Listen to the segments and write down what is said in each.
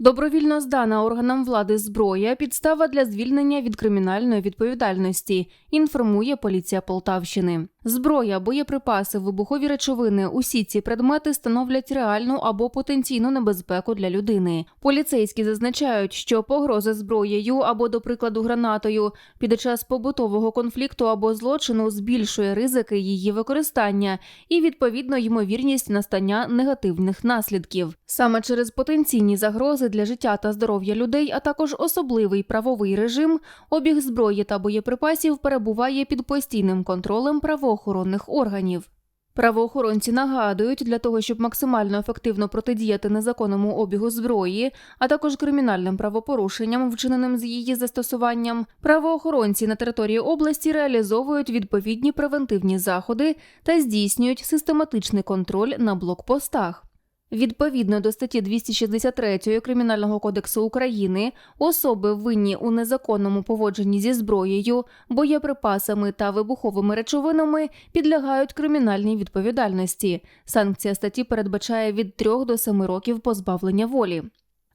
Добровільно здана органам влади зброя підстава для звільнення від кримінальної відповідальності. Інформує поліція Полтавщини. Зброя, боєприпаси, вибухові речовини. Усі ці предмети становлять реальну або потенційну небезпеку для людини. Поліцейські зазначають, що погроза зброєю або, до прикладу, гранатою під час побутового конфлікту або злочину збільшує ризики її використання і відповідно ймовірність настання негативних наслідків. Саме через потенційні загрози для життя та здоров'я людей, а також особливий правовий режим, обіг зброї та боєприпасів перебуває під постійним контролем правоохоронних органів. Правоохоронці нагадують, для того, щоб максимально ефективно протидіяти незаконному обігу зброї, а також кримінальним правопорушенням, вчиненим з її застосуванням, правоохоронці на території області реалізовують відповідні превентивні заходи та здійснюють систематичний контроль на блокпостах. Відповідно до статті 263 Кримінального кодексу України, особи винні у незаконному поводженні зі зброєю, боєприпасами та вибуховими речовинами підлягають кримінальній відповідальності. Санкція статті передбачає від 3 до 7 років позбавлення волі.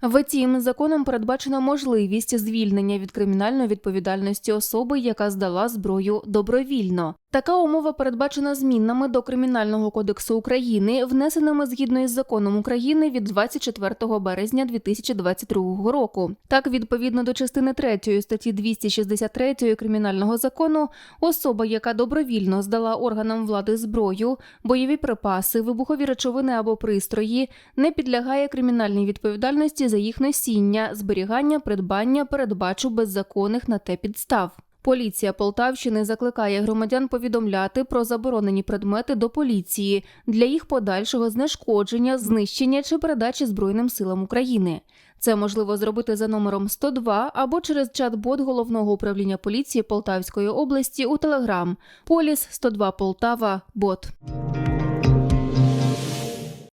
Втім, законом передбачена можливість звільнення від кримінальної відповідальності особи, яка здала зброю добровільно. Така умова передбачена змінами до Кримінального кодексу України, внесеними згідно із законом України від 24 березня 2022 року. Так, відповідно до частини 3 статті 263 Кримінального закону, особа, яка добровільно здала органам влади зброю, бойові припаси, вибухові речовини або пристрої, не підлягає кримінальній відповідальності за їх носіння, зберігання, придбання, передбачу беззаконних на те підстав. Поліція Полтавщини закликає громадян повідомляти про заборонені предмети до поліції для їх подальшого знешкодження, знищення чи передачі Збройним силам України. Це можливо зробити за номером 102 або через чат-бот головного управління поліції Полтавської області у Телеграм Поліс 102 Полтава Бот.